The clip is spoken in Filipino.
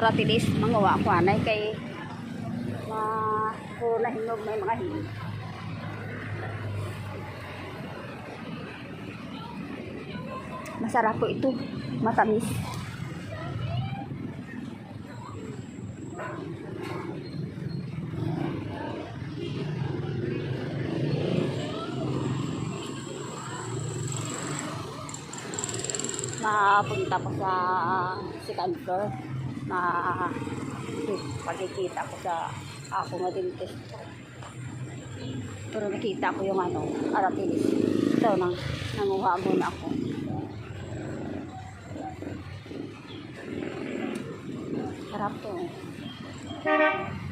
Ratilis, manguha ko anay kay ma puro na hinog may mga hinog. Masarap po ito. Matamis. Mapunta ko sa second floor. Ma pagkikita ko sa ako nga din test. Pero nakita ko yung ano, aratilis. Ito, nang, nanguha muna ako. Sarap to. eh.